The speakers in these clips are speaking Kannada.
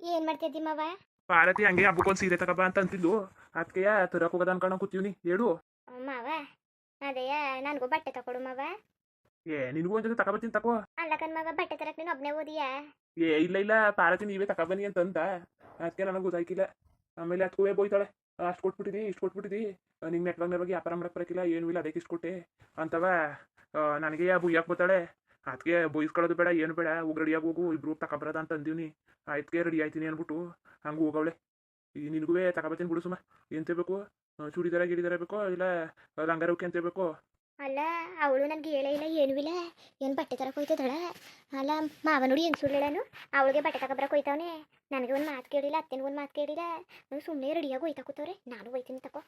ಏನ್ ಮಾಡ್ತಿದ್ದಿ ಮಾವ? ಪಾರತಿ ಹಂಗೆ ಹಬ್ಬಕ್ಕೊಂದು ಸೀರೆ ತಗೋಬಾ ಅಂತ ಅಂತಿದ್ಲು. ಅದಕ್ಕೆಯ ತರಕ್ ಹೋಗೋದ ಅನ್ಕೊಂಡು ಕೂತೀವಿ ಹೇಳು. ಮಾವ. ಅದೇಯ ನನಗೂ ಬಟ್ಟೆ ತಕೊಡು ಮಾವ. ಏ ನಿನಗೂ ಒಂದ್ ಜೊತೆ ತಗೋಬತ್ತೀನಿ ತಕೋ. ಅಲ್ಲಕನ್ ಮಾವ ಬಟ್ಟೆ ತರಕ್ ನೀನು ಒಬ್ನೇ ಓದಿಯಾ? ಏ ಇಲ್ಲ ಇಲ್ಲ. ಪಾರತಿ ನೀವೇ ತಗೊಬನ್ನಿ ಅಂತ ಅಂದ ಅದಕ್ಕೆ ನನಗೆ ಗೊತ್ತಾಯ್ಕಿಲ್ಲ. ಆಮೇಲೆ ಅದಕ್ಕೂ ಬೋಯ್ತಾಳೆ ಅಷ್ಟು ಕೊಟ್ಬಿಟ್ಟಿದಿ ಇಷ್ಟು ಕೊಟ್ಬಿಟ್ಟಿದಿ. ನಿಂಗೆ ನೆಟ್ವಾಗ ನೆಟ್ವಾಗಿ ವ್ಯಾಪಾರ ಮಾಡಕ್ ಬರಕಿಲ್ಲ ಏನು ಇಲ್ಲ ಅದಕ್ಕೆ ಇಷ್ಟು ಕೊಟ್ಟೆ. ಅಂತವ ನನಗೆ ಬುಯ್ಯಕ್ಕೆ ಬರ್ತಾಳೆ. ಅದಕ್ಕೆ ಬೈಸ್ಕೊಳ್ಳೋದು ಬೇಡ, ಏನು ಬೇಡ, ಹೋಗಿ ರೆಡಿಯಾಗಿ ಹೋಗು, ಇಬ್ರು ತಗೊಬರದ ಅಂತ ಅಂದೀವ್ನಿ. ಆಯ್ತಕ್ಕೆ ರೆಡಿ ಆಯ್ತೀನಿ ಅಂದ್ಬಿಟ್ಟು ಹಂಗೆ ಹೋಗವಳೆ. ಈ ನಿನಗೂ ತಗೊಬತ್ತೀನಿ ಬಿಡು ಸುಮ್ಮ ಎಂತ ಬೇಕು ಚೂಡಿದಾರ ಗಿಡಿದಾರ ಬೇಕೋ, ಇಲ್ಲ ಲಂಗಾರಕ್ಕೆ ಅಂತ ಬೇಕು ಅಲ್ಲ, ಅವಳು ನನ್ಗೆ ಹೇಳೇ ಇಲ್ಲ, ಏನು ಇಲ್ಲ. ಏನು ಬಟ್ಟೆ ತರ ಹೋಯ್ತದಳ ಅಲ್ಲ, ಮಾವ ನೋಡಿ ಏನು ಸುಳ್ಳೇಳನು ಅವಳಿಗೆ ಬಟ್ಟೆ ತಗೊಬರಕ್ ಹೋಯ್ತವನೆ ನನಗೆ ಒಂದು ಮಾತು ಕೇಳಿಲ್ಲ, ಅತ್ತೆನಿಗೆ ಒಂದು ಮಾತು ಕೇಳಿಲ್ಲ. ಸುಮ್ಮನೆ ರೆಡಿಯಾಗಿ ಹೋಯ್ತಾ ಕೂತವ್ರೆ, ನಾನು ಹೋಯ್ತೀನಿ ತಕೋ.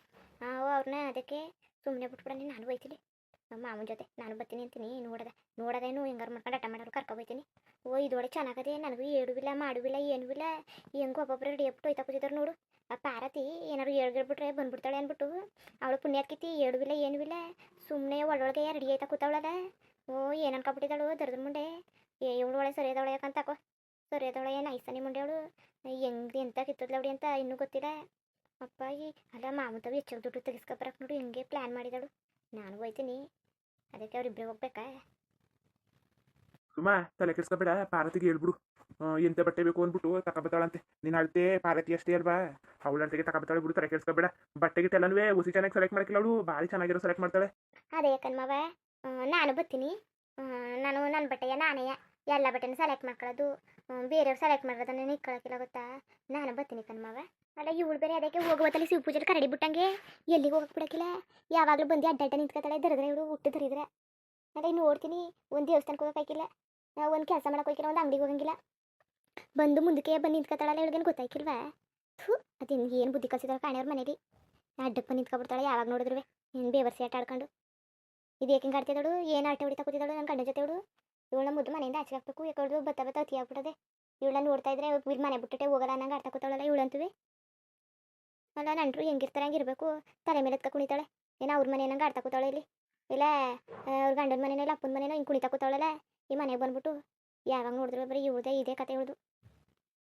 ಅವ್ರನ್ನ ಅದಕ್ಕೆ ಸುಮ್ಮನೆ ಬಿಟ್ಬಿಡನೆ ನಾನು ಹೋಯ್ತೀನಿ. ನಮ್ಮ ಜೊತೆ. ನಾನು ಬರ್ತೀನಿ ಅಂತೀನಿ ನೋಡದ. ನೋಡದೇನು ಹೆಂಗಾರು ಮಾಡ್ಕೊಂಡು ಅಟ ಮಾಡೋರು ಕರ್ಕೊ ಹೋಯ್ತೀನಿ. ಓ ಇದೊಡೆ ಚೆನ್ನಾಗದೆ, ನನಗೂ ಏಡುವಿಲ್ಲ ಮಾಡುವಿಲ್ಲ ಏನೂ ಇಲ್ಲ ಹೆಂಗೂ ಒಬ್ಬೊಬ್ಬರು ರೆಡಿ ಆಗ್ಬಿಟ್ಟು ಹೋಯ್ತಾ ಕೂತಿದ್ರು ನೋಡು. ಆ ಪಾರತಿ ಏನಾರು ಹೇಳ್ಬಿಟ್ರೆ ಬಂದ್ಬಿಡ್ತಾಳೆ ಅಂದ್ಬಿಟ್ಟು, ಅವಳು ಪುಣ್ಯಾತ್ಕಿತಿ ಏಡುವಿಲ್ಲ ಏನೂ ಇಲ್ಲ ಸುಮ್ಮನೆ ಒಳೊಳಗೆ ರೆಡಿ ಆಯ್ತಾ ಕೂತವಳದ ಓ ಏನು ಅನ್ಕೊಬಿಟ್ಟಿದ್ದಾಳು? ದರ್ದ್ರ ಮುಂಡೆ ಏ, ಇವಳು ಒಳ್ಳೆ ಸರಿಯದವಳೆ ಸರಿ ಸರಿಯದವಳೆ ಏನು ಐಸನಿ ಮುಂಡೆ ಅವಳು. ಹೆಂಗೆ ಎಂತ ಕಿತ್ತದ್ಲವಡಿ ಅಂತ ಇನ್ನೂ ಗೊತ್ತಿಲ್ಲ. ಅಪ್ಪ ಈ ಅಲ್ಲ ಮಾಮೂತವು ಹೆಚ್ಚು ದುಡ್ಡು ತೆಗಿಸ್ಕೊಬರಕ್ಕೆ ನೋಡು, ಹೆಂಗೆ ಪ್ಲ್ಯಾನ್ ಮಾಡಿದಳು. ನಾನು ಹೋಯ್ತೀನಿ. ಅದಕ್ಕೆ ಅವ್ರಿಬ್ಬರೇ ಹೋಗ್ಬೇಕಾ? ಸುಮ್ಮ ತಲೆ ಕೆಡ್ಸ್ಕೊಬೇಡ ಪಾರ್ವತಿಗೆ ಹೇಳ್ಬಿಡು. ಎಂತ ಬಟ್ಟೆ ಬೇಕು ಅಂದ್ಬಿಟ್ಟು ತಗೊಬತ್ತಾಳಂತೆ ನೀನು ಅಳತೆ ಪಾರ್ವತಿ ಅಷ್ಟೇ ಅಲ್ವಾ? ಅವಳ ಅಳತೆಗೆ ತಗೊಬತ್ತಾಳೆ ಬಿಡು ತಲೆ ಕೆಡ್ಸ್ಕೊಬೇಡ. ಬಟ್ಟೆಗೆ ಎಲ್ಲನೂ ಹುಸಿ ಚೆನ್ನಾಗಿ ಸೆಲೆಕ್ಟ್ ಮಾಡ್ಕಿಲ್ಲ ಅವಳು ಭಾರಿ ಚೆನ್ನಾಗಿರೋ ಸೆಲೆಕ್ಟ್ ಮಾಡ್ತಾಳೆ. ಅದೇ ಯಾಕನ್ಮವ ನಾನು ಬರ್ತೀನಿ ನಾನು ನನ್ನ ಬಟ್ಟೆಯ ನಾನೇ ಎಲ್ಲ ಬಟನ್ ಸೆಲೆಕ್ಟ್ ಮಾಡ್ಕೊಳ್ಳೋದು ಬೇರೆಯವ್ರು ಸೆಲೆಕ್ಟ್ ಮಾಡೋದನ್ನ ನಾನು ಇಟ್ಕೊಳಕ್ಕಿಲ್ಲ ಗೊತ್ತಾ? ನಾನು ಬರ್ತೀನಿ ಕನ್ಮವ ಅಲ್ಲ, ಇವಳು ಬೇರೆ ಅದಕ್ಕೆ ಹೋಗುವತ್ತಲ್ಲಿ ಶಿವ ಪೂಜೆ ಕರಡಿ ಬಿಟ್ಟಂಗೆ ಎಲ್ಲಿಗೆ ಹೋಗಕ್ಕೆ ಬಿಡಕ್ಕಿಲ್ಲ. ಯಾವಾಗಲೂ ಬಂದು ಅಡ್ಡಾಟ ನಿಂತ್ಕೊತಾಳೆ ದರದ್ರೆ ಇವಳು, ಹುಟ್ಟು ಧರಿದ್ರೆ ಅದೇ ನೋಡ್ತೀನಿ, ಒಂದು ದೇವಸ್ಥಾನಕ್ಕೆ ಹೋಗಕ್ಕಾಗಿಲ್ಲ ಒಂದು ಕೆಲಸ ಮಾಡಕ್ಕೆ ಹೋಗಿಲ್ಲ ಒಂದು ಅಂಗಡಿಗೆ ಹೋಗಂಗಿಲ್ಲ. ಬಂದು ಮುಂದಕ್ಕೆ ಬಂದು ನಿಂತ್ಕೊತಾಳಲ್ಲ ಇವಳಿಗೇನು ಗೊತ್ತಾಯ್ಕಿಲ್ವಾ? ಥೂ, ಅದೇನು, ಏನು ಬುದ್ಧಿ ಕಲಿಸಿದಾರೆ ಕಾಣಿಯವ್ರ ಮನೇಲಿ. ಅಡ್ಡಕ್ಕೆ ಬಂದು ನಿಂತ್ಕೊಬಿಡ್ತಾಳೆ, ಯಾವಾಗ ನೋಡಿದ್ರು ಏನು ಬೇವರ್ಸಿ ಆಟ ಆಡ್ಕೊಂಡು. ಇದು ಏಕೆ ಹಿಂಗೆ ಆಡ್ತಿದ್ದಾಳು, ಏನು ಆಟ ಹೊಡಿತಾ ಕೂತಿದ್ದಾಳು ನನ್ನ ಕಣ್ಣ ಜೊತೆ ಅವಳು ಇವಳನ್ನ ಮುದ್ದು ಮನೆಯಿಂದ ಆಚೆ ಹಾಕ್ಬೇಕು. ಯಾಕಂದ್ರೆ ಬತ್ತ ಬತ್ತ ಅತಿ ಆಗ್ಬಿಟ್ಟದೆ. ಇವಳನ್ನ ನೋಡ್ತಾ ಇದ್ರೆ ಇಲ್ಲಿ ಮನೆ ಬಿಟ್ಟೆ ಹೋಗಲ್ಲ ಅನ್ನಂಗೆ ಆಡ್ತಾ ಕೂತಾಳಲ್ಲ ಇವಳಂತುವೆ. ಅಲ್ಲ ನಂಟ್ರು ಹೆಂಗಿರ್ತಾರೆ ಹಂಗಿರ್ಬೇಕು. ತಲೆ ಮೇಲೆ ಕುಣಿತಾಳೆ. ಏನೋ ಅವ್ರ ಮನೆ ನಂಗೆ ಅರ್ಥ ಕೂತಾಳೆ ಇಲ್ಲಿ. ಇಲ್ಲ ಅವ್ರ ಗಂಡನ ಮನೇನ ಇಲ್ಲ, ಅಪ್ಪನ ಮನೇನೋ ಹಿಂಗೆ ಕುಣಿತಾ ಕೂತಾಳಲ್ಲ. ಈ ಮನೆಗೆ ಬಂದ್ಬಿಟ್ಟು ಯಾವಾಗ ನೋಡಿದ್ರು ಬರೀ ಇವ್ರದೇ ಇದೇ ಕತೆ ಹೇಳ್ದು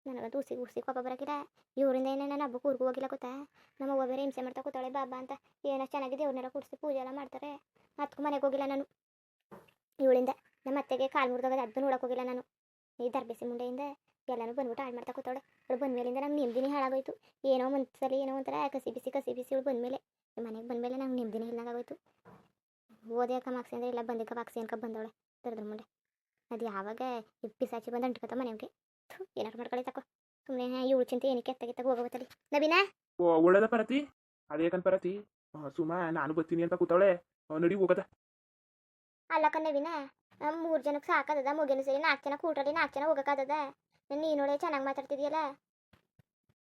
ನನಗೆ ಉಸಿ ಉಸಿ ಕೊಪ್ಪ ಬರೋಕಿಲ್ಲ. ಇವರಿಂದ ಏನೇ ನಾನು ಹಬ್ಬಕ್ಕೆ ಊರಿಗೂ ಹೋಗಿಲ್ಲ ಗೊತ್ತಾ? ನಮ್ಮ ಅವ್ವ ಬೇರೆ ಹಿಂಸೆ ಮಾಡ್ತಾ ಕೂತಾಳೆ, ಬಾಬಾ ಅಂತ. ಏನೋ ಚೆನ್ನಾಗಿದೆ ಅವ್ರನ್ನೆಲ್ಲ ಕೂಡಿಸಿ ಪೂಜೆ ಎಲ್ಲ ಮಾಡ್ತಾರೆ. ಅದಕ್ಕೂ ಮನೆಗೆ ಹೋಗಿಲ್ಲ ನಾನು. ಇವಳಿಂದ. ನಮ್ಮ ಅತ್ತೆಗೆ ಕಾಲು ಮುರಿದಾಗ ಅದು ನೋಡಕ್ಕೆ ಹೋಗಿಲ್ಲ ನಾನು. ಈ ದರ್ಬೇಸಿ ಮುಂಡೆಯಿಂದ ಎಲ್ಲನೂ ಬಂದ್ಬಿಟ್ಟು ಹಾಳು ಮಾಡ್ತಾ ಕೂತಾಳೆ ಅವಳು ಬಂದ್ಮೇಲಿಂದ ನಮ್ಮ ನೆಮ್ಮದಿನೇ ಹಾಳಾಗೋಯ್ತು. ಏನೋ ಒಂದ್ಸಲಿ ಏನೋ ಒಂಥರ ಕಸಿ ಬಿಸಿ ಕಸಿ ಬಿಸಿ ಇವಳು ಬಂದಮೇಲೆ ಮನೆಗೆ ಬಂದಮೇಲೆ ನಂಗೆ ನೆಮ್ಮದಿನೇ ಇಲ್ಲಂಗಾಗೋಯ್ತು ಓದೇ ಕಮಾಕ್ಸಿ ಅಂದರೆ ಇಲ್ಲ ಬಂದಿ ಮಾಕ್ಸಿ ಅನ್ಕ ಬಂದವಳೆ. ದರ್ದ್ರ ಮುಂಡೆ. ಅದು ಯಾವಾಗ ಪಿಸಾಚಿ ಬಂದು ಅಂಟ್ಕೊತ ಮನೆಗೆ ಏನಾರು ಮಾಡ್ಕೊಳ್ಳಿ ತಕೋ. ಸುಮ್ಮನೆ ಇವಳು ಚಿಂತೆ ಏನಕ್ಕೆ ಎತ್ತಾಗಿತ್ತಾಗ ಹೋಗೋಗತ್ತಲ್ಲಿ ನವೀನಾ? ಒಳ್ಳೇದ ಪರತಿ? ಅದೇಕನ್ ಪರತಿ. ಸುಮ್ಮ ಸುಮ ನಾನು ಬರ್ತೀನಿ ಅಂತ ಕೂತಾವಳೆ. ನಡಿ ಹೋಗದ. ಅಲ್ಲಕ್ಕ ಕಣ್ಣವಿನ ಮೂರು ಜನಕ್ಕೆ ಸಾಕಾದದ ಮುಗಿನ ಸರಿ ನಾಲ್ಕು ಜನ ಕೂಟಲ್ಲಿ ನಾಲ್ಕು ಜನ ಹೋಗಕ್ಕಾದದ ನೀನೋಳೆ ಚೆನ್ನಾಗಿ ಮಾತಾಡ್ತಿದ್ಯಲ್ಲ?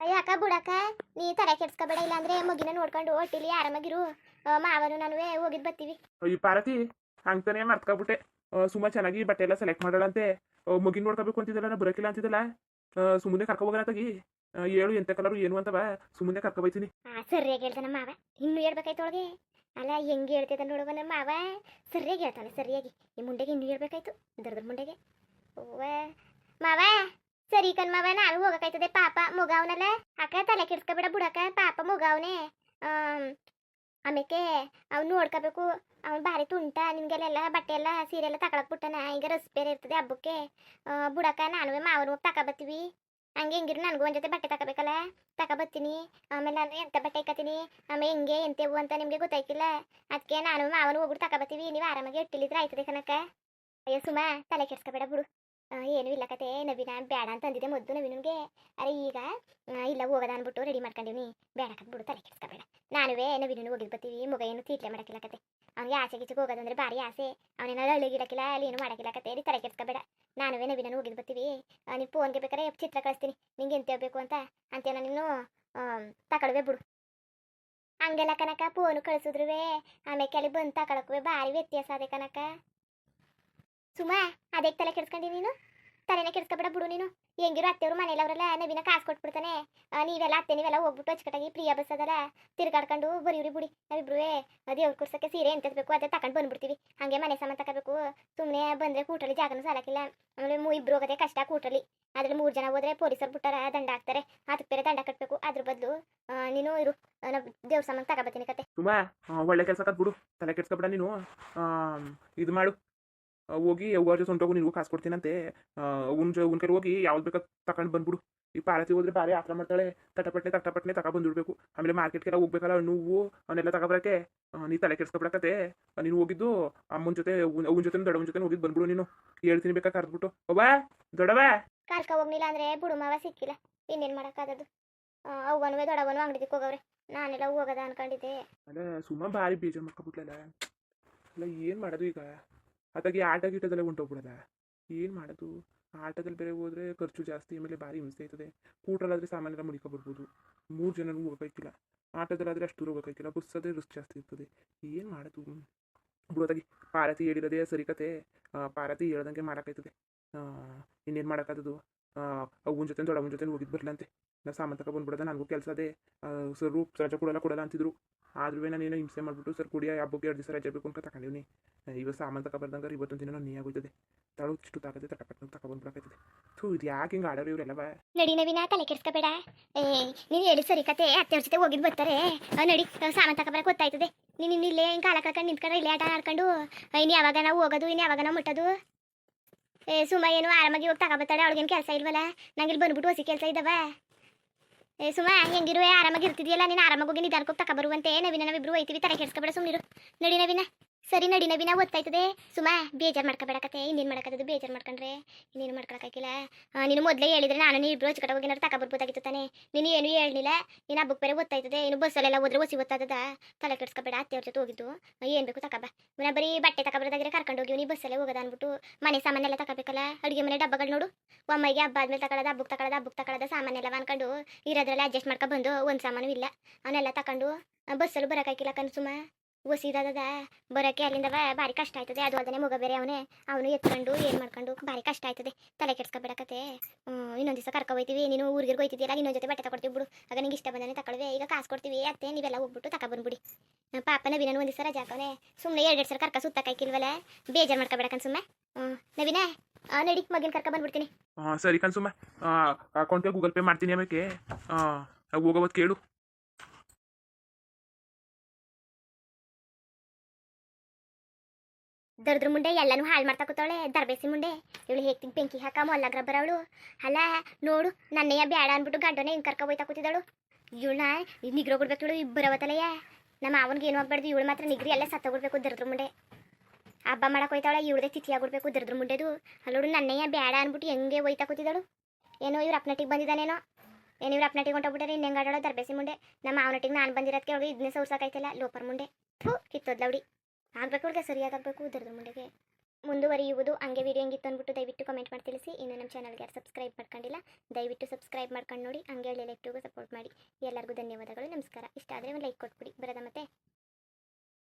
ಯಾಕ ಬುಡಕ ನೀ ತಲೆ ಕೆಡ್ಸ್ಕೊಬೇಡ ಇಲ್ಲಾಂದ್ರೆ ಮುಗಿನ ನೋಡ್ಕೊಂಡು ಒಟ್ಟಿಲಿ ಆರಾಮಾಗಿರು. ಮಾವನು ನಾನು ಹೋಗಿದ್ ಬತ್ತೀವಿ. ಈ ಪಾರತಿ ಹಂಗ್ತಾನೆ ಮರ್ತ್ಕೊಬಿಟ್ಟೆ ಸುಮ್ಮ ಚೆನ್ನಾಗಿ ಬಟ್ಟೆ ಎಲ್ಲ ಸೆಲೆಕ್ಟ್ ಮಾಡಾಳಂತೆ. ಮುಗಿನ್ ನೋಡ್ಕೋಬೇಕು ಅಂತಿದ್ದಲ್ಲ ನಾ ಬರೋಕಿಲ್ಲ ಅಂತಿದ್ದಲ್ಲ? ಸುಮ್ಮನೆ ಕರ್ಕೊ ಹೋಗೋಣ ತಗಿ. ಹೇಳು ಎಂತ ಕಲರು ಏನು ಅಂತವ ಸುಮ್ಮನೆ ಕರ್ಕೊ ಬೈತೀನಿ. ಸರಿಯಾಗಿ ಹೇಳ್ತಾನೆ ಮಾವ. ಇನ್ನು ಹೇಳ್ಬೇಕಾಯ್ತು ಒಳಗೆ ಅಲ್ಲ, ಹೆಂಗೆ ಹೇಳ್ತೈತೆ ನೋಡುವ ನಮ್ಮ ಮಾವ? ಸರಿಯಾಗಿ ಹೇಳ್ತಾನೆ, ಸರಿಯಾಗಿ. ಈ ಮುಂಡೆಗೆ ಇನ್ನೂ ಹೇಳ್ಬೇಕಾಯ್ತು? ದರ್ದ್ರ ಮುಂಡೆಗೆ. ಓವ ಮಾವ, ಸರಿ ಕಣ್ ಮಾವ ನಾನು ಹೋಗಕ್ಕಾಯ್ತದೆ ಪಾಪ ಮುಗಾವ್ನಲ್ಲ ಅಕ್ಕ ತಲೆ ಕೆಡ್ಸ್ಕೊಬೇಡ ಬುಡಕ ಪಾಪ ಮುಗಾವ್ನೆ ಆಮೇಲೆ ಅವ್ನು ನೋಡ್ಕೋಬೇಕು, ಅವ್ನು ಭಾರಿ ತುಂಟ ನಿಮಗೆಲ್ಲ ಬಟ್ಟೆ ಎಲ್ಲ, ಸೀರೆ ಎಲ್ಲ ತಗೊಳಕ್ ಬಿಟ್ಟನ ಈಗ ರಸ್ ಇರ್ತದೆ ಹಬ್ಬಕ್ಕೆ. ಬುಡಕ ನಾನು ಮಾವನು ಹೋಗಿ ತಗೊಬತ್ತೀವಿ ಹಂಗೆ ಹಿಂಗಿರು ನನಗೂ ಒಂದು ಜೊತೆ ಬಟ್ಟೆ ತಗೋಬೇಕಲ್ಲ? ಬರ್ತೀನಿ ಆಮೇಲೆ ನಾನು ಎಂತ ಬಟ್ಟೆ ಇಕ್ಕತ್ತೀನಿ ಆಮೇಲೆ ಹೆಂಗೆ ಎಂತೆವು ಅಂತ ನಿಮಗೆ ಗೊತ್ತಾಯ್ತಿಲ್ಲ ಅದಕ್ಕೆ ನಾನು ಮಾವನು ಹೋಗ್ಬಿಟ್ಟು ಬರ್ತೀವಿ ನೀವು ಆರಾಮಾಗಿ ಇಟ್ಟಿಲ್ಲಿದ್ರೆ ಆಯ್ತದೆ ಕನಕ ಅಯ್ಯೋ ಸುಮಾ, ತಲೆ ಕೆಡ್ಸ್ಕೊಬೇಡ ಬಿಡು. ಏನೂ ಇಲ್ಲ ಕತೆ. ನವೀನ ಬೇಡ ಅಂತ ಅಂದಿದ್ದೆ ಮೊದಲು ನವೀನಿಗೆ ಅರೆ ಈಗ ಇಲ್ಲ ಹೋಗೋದ ಅಂದ್ಬಿಟ್ಟು ರೆಡಿ ಮಾಡ್ಕೊಂಡಿವ್ನಿ. ಬೇಡ ಬಿಡು, ತಲೆ ಕೆಡ್ಸ್ಕೊಬೇಡ. ನಾನುವೇ ನವೀನೂ ಹೋಗಿದ್ ಬರ್ತೀವಿ ಮುಗ ಏನು ತೀಟ್ಲೆ ಮಾಡಕ್ಕಿಲ್ಲ ಕತೆ. ಅವ್ನಿಗೆ ಆಸೆ ಗೀಚೆಗೆ ಹೋಗೋದಂದ್ರೆ ಭಾರಿ ಆಸೆ. ಅವನೇನಾದ್ರು ಅಳ್ಳಿಗಿಡಕ್ಕಿಲ್ಲ ಅಲ್ಲಿ ಏನು ಮಾಡಕ್ಕಿಲ್ಲ ಕತೆ. ತಲೆ ಕೆಡ್ಸ್ಕೊಬೇಡ. ನಾನುವೇ ವಿನ ಹೋಗಿದ್ ಬರ್ತೀವಿ. ನೀವು ಫೋನ್ಗೆ ಬೇಕಾದ್ರೆ ಚಿತ್ರ ಕಳಿಸ್ತೀನಿ. ನಿಂಗೆ ಎಂತ ಬೇಕು ಅಂತ? ಅಂತೆಲ್ಲ ನೀನು ತಗೊಳ್ವೆ ಬಿಡು. ಹಂಗೆಲ್ಲ ಕನಕ ಫೋನು ಕಳಿಸಿದ್ರುವೆ. ಆಮೇಲೆ ಅಲ್ಲಿ ಬಂದು ತಗೊಳಕ್ವೆ ಭಾರಿ ವ್ಯತ್ಯಾಸ ಅದೇ ಕನಕ ಸುಮ್ಮ ಅದೇ ತಲೆ ಕೆಡ್ಸ್ಕೊಂಡಿ ನೀನು? ತಲೆನೇ ಕೆಡ್ಸ್ಕೊಬೇಡ ಬಿಡು ನೀನು. ಹೆಂಗಿರೋ ಅತ್ತೆಯವರು ಮನೇಲಿ ಅವರೆಲ್ಲ ನವೀನ ಕಾಸು ಕೊಟ್ಬಿಡ್ತಾನೆ. ನೀವೆಲ್ಲ ಅತ್ತೆ, ನೀವೆಲ್ಲ ಹೋಗ್ಬಿಟ್ಟು ಅಚ್ಚುಕಟ್ಟಾಗಿ ಪ್ರಿಯ ಬಸ್ ಅದಲ್ಲ, ತಿರ್ಗಾಡ್ಕೊಂಡು ಬರೀವ್ರಿ ಬಿಡಿ. ನಾವಿಬ್ರು ದೇವ್ರ ಕುರ್ಸಕ್ಕೆ ಸೀರೆ ಎಂತ ಅದೇ ತಗೊಂಡು ಬಂದ್ಬಿಡ್ತೀವಿ. ಹಂಗೆ ಮನೆ ಸಮ ತಗೋಬೇಕು ಸುಮ್ಮನೆ ಬಂದ್ರೆ ಕೂಟ್ರಲ್ಲಿ ಜಾಗನೂ ಸಾಲಕ್ಕಿಲ್ಲ. ಆಮೇಲೆ ಇಬ್ರು ಹೋಗೋದೇ ಕಷ್ಟ ಕೂಟ್ರಲ್ಲಿ. ಅದ್ರಲ್ಲಿ ಮೂರು ಜನ ಹೋದ್ರೆ ಪೊಲೀಸರು ಬಿಟ್ಟಾರ, ದಂಡ ಹಾಕ್ತಾರೆ. ಅದಕ್ಕೆ ಬೇರೆ ದಂಡ ಕಟ್ಟಬೇಕು ಅದ್ರ ಬದಲು ನೀನು ಇರು. ದೇವ್ರ ಸಾಮಾನು ತಗೋಬತ್ತೀನಿ ಕತೆ. ತುಂಬ ಒಳ್ಳೆ ಕೆಲಸ ಕತ್ಬಿಡು. ತಲೆ ಕೆಡ್ಸ್ಕೊಬೇಡ ನೀನು. ಇದು ಮಾಡು. ಹೋಗಿ ಅವ್ವ ಜೊತೆ ಹೊಂಟೋಗು ನಿನಗೂ ಕಾಸು ಕೊಡ್ತೀನಂತೆ. ಅವ್ನ ಜೊ ಅವ್ನ ಕಡೆ ಹೋಗಿ ಯಾವ್ದು ಬೇಕಾ ತಗೊಂಡು ಬಂದ್ಬಿಡು. ಈ ಪಾರತಿ ಹೋದ್ರೆ ಬಾರಿ ಆಕ್ರ ಮಾಡ್ತಾಳೆ. ತಟಪಟ್ನೆ ತಟಪಟ್ನೆ ತಗೊ ಬಂದ್ಬಿಡ್ಬೇಕು ಆಮೇಲೆ ಮಾರ್ಕೆಟ್ಗೆಲ್ಲ ಹೋಗ್ಬೇಕಲ್ಲ ನೂವು ಅವನ್ನೆಲ್ಲ ತಗೊಬರಕ್ಕೆ. ನೀ ತಲೆ ಕೆಡ್ಸ್ಕೊಬಿಡಕತ್ತೆ. ನೀನು ಹೋಗಿದ್ದು ಅಮ್ಮನ ಜೊತೆ ಅವ್ನ ಜೊತೆ ದೊಡ್ಡವನ ಜೊತೆ ಹೋಗಿದ್ದು ಬಂದ್ಬಿಡು ನೀನು. ಹೇಳ್ತೀನಿ ಬೇಕಾ ಕರೆದ್ಬಿಟ್ಟು. ಅವ್ವ ದೊಡ್ಡವ ಕಾಲ್ಕ ಹೋಗ್ಲಿಲ್ಲ ಅಂದ್ರೆ ಬುಡು ಮಾವ ಸಿಕ್ಕಿಲ್ಲ. ಇನ್ನೇನು ಮಾಡೋಕ್ಕಾಗದು ಅವ್ವನವೇ ದೊಡ್ಡವನು ಅಂಗಡಿಗೆ ಹೋಗವ್ರೆ. ನಾನೆಲ್ಲ ಹೋಗದ ಅನ್ಕೊಂಡಿದ್ದೆ. ಅಲ್ಲ ಸುಮ್ಮ ಭಾರಿ ಬೇಜಾರು ಮಾಡ್ಕೊಬಿಟ್ಲಲ್ಲ ಅಲ್ಲ ಏನು ಮಾಡೋದು ಈಗ? ಅದಾಗಿ ಆಟ ಗೀಟದಲ್ಲೇ ಹೊಂಟೋಗ್ಬಿಡಲ್ಲ ಏನು ಮಾಡೋದು? ಆಟದಲ್ಲಿ ಬೇರೆ ಹೋದರೆ ಖರ್ಚು ಜಾಸ್ತಿ, ಆಮೇಲೆ ಭಾರಿ ಹಿಂಸೆ ಆಯ್ತದೆ. ಕೂಟ್ರಲ್ಲಾದರೆ ಸಾಮಾನ್ಯರ ಮುಡಿಕೊಬರ್ಬೋದು ಮೂರು ಜನನೂ ಹೋಗ್ಬೇಕಿಲ್ಲ ಆಟದಲ್ಲಾದರೆ ಅಷ್ಟು ದೂರ ಹೋಗ್ಬೇಕಿಲ್ಲ ಬಸ್ಸದೇ ರಿಸ್ಕ್ ಜಾಸ್ತಿ ಇರ್ತದೆ. ಏನು ಮಾಡೋದು? ಬಿಡೋದಾಗಿ ಪಾರತಿ ಹೇಳಿರೋದೇ ಸರಿ ಕತೆ ಪಾರತಿ ಹೇಳ್ದಂಗೆ ಮಾಡೋಕ್ಕಾಯ್ತದೆ. ಇನ್ನೇನು ಮಾಡೋಕ್ಕಾದದು? ಅವನ ಜೊತೆ ದೊಡ್ಡವನ ಜೊತೆ ಹೋಗಿದ್ದು ಬರಲಂತೆ ನಾ ಸಾಮಾನು ತಕ ಬಂದ್ಬಿಡೋದ, ನನಗೂ ಕೆಲಸ ಅದೇ. ಸರ್ ರಜೆ ಕೊಡಲ್ಲ ಕೊಡಲ್ಲ ಅಂತಿದ್ರು. ಆದ್ರೂ ನಾನೇನೋ ಹಿಂಸೆ ಮಾಡಿಬಿಟ್ಟು ಸರ್ ಕುಡಿಯ, ಹಬ್ಬಕ್ಕೆ ಎರಡು ದಿವಸ ರಜೆ ಬೇಕು ಅಂತ ತಗೊಂಡಿವ್ನಿ ಇವಾಗ ಸಾಮಾನು ತಗೊಬರ್ದಂಗಾರೆ ಇವತ್ತೊಂದು ದಿನ ನೀ ಆಗೋಯ್ತದೆ. ತಾಳು ಇಷ್ಟು ತಾಕತ್ತೆ ತಟಪಟ್ಟು ತಗೊಬಂದ್ಬಿಡಕೈತದೆ ಥೂ, ಇದು ಯಾಕೆ ಹಿಂಗೆ ಆಡೋರು ಇವರೆಲ್ಲವ ನಡಿ ನವೀನ, ತಲೆ ಕೆಡಿಸ್ಕೋಬೇಡ. ಏ, ನೀನು ಹೇಳಿ ಸರಿ ಕತೆ, ಅತ್ತೆಯವ್ರ ಜೊತೆ ಹೋಗಿದ್ದು ಬರ್ತಾರೆ. ನಡಿ ಸಾಮಾನು ಬರಕ್ಕೆ ಗೊತ್ತಾಯ್ತದೆ ನೀನು ಇಲ್ಲೇ ಹಿಂಗೆ ಕಾಲ ಕಳ್ಕೊಂಡು ನಿಂತ್ಕೊಂಡ್ರೆ ಇಲ್ಲೇ ಆಟ ಆಡ್ಕೊಂಡು ಇನ್ನು ಯಾವಾಗ ನಾವು ಹೋಗೋದು ಇನ್ನು ಯಾವಾಗ ನಾವು ಮುಟ್ಟೋದು? ಏ ಸುಮ್ಮ ಏನು ಆರಾಮಾಗಿ ಹೋಗಿ ತಗೊಬರ್ತಾಳೆ ಅವಳಿಗೇನು ಕೆಲಸ ಇಲ್ವಲ್ಲ ನಂಗೆ ಇಲ್ಲಿ ಬಂದ್ಬಿಟ್ಟು ಹೊಸಿ ಕೆಲಸ ಇದ್ದಾವ ಏ ಸುಮ್ಮ ಹೆಂಗಿರುವೆ ಆರಾಮಾಗಿ ಇರ್ತಿದ್ಯಲ್ಲ? ನೀನು ಆರಾಮಾಗಿ ಹೋಗಿ ನಿಧಾನಕ್ಕೆ ತಗೊಬರುವಂತೆ ನವೀನ, ನಾವಿಬ್ರು ಹೋಯ್ತೀವಿ ತಲೆ ಕೆಡ್ಸ್ಕೊಬೇಡ ಸುಮ್ಮನಿರು ನಡಿ ನವೀನ. ಸರಿ ನಡಿ, ನವೀನ ಓದ್ತಾಯ್ತದೆ. ಸುಮ್ಮ ಬೇಜಾರು ಮಾಡ್ಕೊಬೇಡಕತ್ತೆ. ಇನ್ನೇನು ಮಾಡಕತ್ತದು? ಬೇಜಾರು ಮಾಡ್ಕೊಂಡ್ರೆ. ಇನ್ನೇನು ಮಾಡ್ಕೊಳಕ್ಕಾಗಿಲ್ಲ ನೀನು ಮೊದಲೇ ಹೇಳಿದ್ರೆ ನಾನು ನೀನು ಬ್ರೋಜ್ ಕಡೆ ಹೋಗಿ ತಕ ಬರ್ಬೋದಾಗಿತ್ತು ತಾನೆ. ನೀನು ಏನು ಹೇಳಿಲ್ಲ ನೀನು ಹಬ್ಬಕ್ಕೆ ಬೇರೆ ಗೊತ್ತಾಯ್ತದೆ ಇನ್ನು ಬಸ್ಸಲ್ಲೆಲ್ಲ ಹೋದ್ರೆ ಒಸಿ ಗೊತ್ತಾದದ ತಲೆ ಕೆಡ್ಸ್ಕೊಬೇಡ. ಅತ್ತೆಯವ್ರ ಜೊತೆ ಹೋಗಿದ್ದು. ಏನು ಬೇಕು ತಕಬ ಇವನ ಬರೀ ಬಟ್ಟೆ ತಗೊಬರೋದಾಗಿದ್ರೆ ಕರ್ಕೊಂಡು ಹೋಗಿ ನೀ ಬಸ್ಸಲ್ಲೇ ಹೋಗೋದ ಅಂದ್ಬಿಟ್ಟು ಮನೆ ಸಾಮಾನೆಲ್ಲ ತಗೋಬೇಕಲ್ಲ ಅಡುಗೆ ಮನೆ ಡಬ್ಬಗಳು ನೋಡು. ಒಮ್ಮೆಗೆ ಹಬ್ಬ ಆದ್ಮೇಲೆ ತಗೊಳ್ಳೋದು ಹಬ್ಬಕ್ಕೆ ತಗೊಳ್ಳೋದು ಹಬ್ಬಕ್ಕೆ ತಗೊಳ್ಳೋದು ಸಾಮಾನೆಲ್ಲ ಅನ್ಕೊಂಡು ಇರೋದ್ರಲ್ಲಿ ಅಡ್ಜಸ್ಟ್ ಮಾಡ್ಕೊಬಂದು ಒಂದು ಸಾಮಾನು ಇಲ್ಲ. ಅವನ್ನೆಲ್ಲ ತಗೊಂಡು ಬಸ್ಸಲ್ಲೂ ಬರೋಕ್ಕಾಗಿಲ್ಲ ಕನ್ಸುಮ ಒಸಿದಾದದ ಬರೋಕ್ಕೆ ಅಲ್ಲಿಂದ ಭಾರಿ ಕಷ್ಟ ಆಯ್ತದೆ. ಅದು ಅಲ್ಲದೆ ಮುಗ ಬೇರೆ ಅವನೇ. ಅವನು ಎತ್ಕೊಂಡು, ಏನು ಮಾಡ್ಕೊಂಡು? ಭಾರಿ ಕಷ್ಟ ಆಯ್ತದೆ. ತಲೆ ಕೆಡ್ಸ್ಕೊಬೇಡಕತ್ತೆ ಇನ್ನೊಂದು ದಿವಸ ಕರ್ಕೊ ಹೋಯ್ತೀವಿ. ನೀನು ಊರಿಗೆ ಹೋಯ್ತಿದ್ದೀಯಲ್ಲ ಇನ್ನೊಂದು ಜೊತೆ ಬಟ್ಟೆ ತಗೊಡ್ತೀವಿ ಬಿಡು. ಆಗ ನಿಂಗೆ ಇಷ್ಟ ಬಂದಾನೆ ತಗೊಳ್ವೆ ಈಗ ಕಾಸು ಕೊಡ್ತೀವಿ, ಅತ್ತೆ, ನೀವೆಲ್ಲ ಹೋಗ್ಬಿಟ್ಟು ತಕ ಬಂದ್ಬಿಡಿ. ನಮ್ಮ ಪಾಪ ನವೀನ ಒಂದು ದಿವಸ ರಜಾ ಹಾಕೋನೆ. ಸುಮ್ಮನೆ ಎರಡು ಎರಡು ಸಲ ಕರ್ಕ ಸುತ್ತಕ್ಕಾಯ್ಕಿಲ್ವಲ್ಲ ಬೇಜಾರು ಮಾಡ್ಕೊಬೇಡಕನ್ ಸುಮ್ಮನೆ ನವೀನೇ ನಡಿ, ಮಗಿನ ಕರ್ಕ ಬಂದ್ಬಿಡ್ತೀನಿ. ಸರಿ ಕನ್ಸುಮ್ಮ ಅಕೌಂಟ್ಗೆ ಗೂಗಲ್ ಪೇ ಮಾಡ್ತೀನಿ ಆಮೇಲೆ ಹೋಗೋದು ಕೇಳು. ದರ್ದ್ರ ಮುಂಡೆ ಎಲ್ಲನೂ ಹಾಳು ಮಾಡ್ತಾ ಕೂತಾಳೆ ದರ್ಬೇಸಿ ಮುಂಡೆ ಇವಳು ಹೇಗ್ತಿಗೆ ಬೆಂಕಿ ಹಾಕ ಮೊಲ್ಲಗ್ರ ಬರವಳು ಅಲ್ಲ, ನೋಡು, ನನ್ನೆಯ ಬೇಡ ಅನ್ಬಿಟ್ಟು ಗಂಡನೇ ಹಿಂಗೆ ಕರ್ಕೊ ಹೋಯ್ತಾ ಕೂತಿದ್ದಾಳು. ಇವಳನ್ನ ನಿಗ್ರೋ ಬಿಡ್ಬೇಕು ಇವಳು ಬರವತ್ತಲೆಯ ನಮ್ಮ ಅವನಿಗೆ ಏನು ಆಗ್ಬಾರ್ದು, ಇವಳು ಮಾತ್ರ ನಿಗ್ರಿ ಎಲ್ಲ ಸತ್ತೋಗ್ಬಿಡ್ಬೇಕು ದರ್ದ್ರ ಮುಂಡೆ ಹಬ್ಬ ಮಾಡಕ್ಕೆ ಹೋಯ್ತಾಳೆ, ಇವಳದೇ ತಿಥಿ ಆಗ್ಬಿಡ್ಬೇಕು ದರ್ದ್ರ ಮುಂಡೆದು ಅಲ್ಲೋಡು ನನ್ನಯ್ಯ ಬೇಡ ಅನ್ಬಿಟ್ಟು ಹೆಂಗೆ ಹೋಯ್ತಾ ಕೂತಿದ್ದಾಳು. ಏನೋ ಇವ್ರು ಅಪ್ನಟಿಗೆ ಬಂದಿದ್ದಾನೇನೋ. ಏನು ಇವ್ರು ಅಪ್ನಟಿಗೆ ಹೊಂಟೋಗ್ಬಿಟ್ಟಾರೆ ಇನ್ನು ಹೆಂಗೆ ಆಡೋಳು ದರ್ಬೇಸಿ ಮುಂಡೆ ನಮ್ಮ ಅವನಟಿಗೆ ನಾನು ಬಂದಿರೋದಕ್ಕೆ ಅವಳು ಇದನ್ನೇ ಸೌರ್ಸಾಕೈತಿಲ್ಲ ಲೋಪರ್ ಮುಂಡೆ ಫು ಕಿತ್ತೋದ್ಲವಡಿ ಆಗ್ಬೇಕು ಸರಿಯಾಗಿ ಸರಿಯಾಗಬೇಕು ಉದರದ ಮುಂದೆಗೆ ಮುಂದುವರಿಯುವುದು ಹಂಗೆ ವಿಡಿಯೋ ಹೆಂಗಿತ್ತು ಅಂದ್ಬಿಟ್ಟು ದಯವಿಟ್ಟು ಕಮೆಂಟ್ ಮಾಡಿ ತಿಳಿಸಿ. ಇನ್ನು ನಮ್ಮ ಚಾನಲ್ಗೆ ಯಾರು ಸಬ್ಸ್ಕ್ರೈಬ್ ಮಾಡ್ಕೊಂಡಿಲ್ಲ, ದಯವಿಟ್ಟು ಸಬ್ಸ್ಕ್ರೈಬ್ ಮಾಡ್ಕೊಂಡು ನೋಡಿ, ಹಂಗೆ ಹೇಳಿ ಲೆಫ್ಟಿಗೂ ಸಪೋರ್ಟ್ ಮಾಡಿ. ಎಲ್ಲರಿಗೂ ಧನ್ಯವಾದಗಳು, ನಮಸ್ಕಾರ. ಇಷ್ಟ ಆದರೆ ಒಂದು ಲೈಕ್ ಕೊಟ್ಬಿಡಿ. ಬರೋದ ಮತ್ತೆ.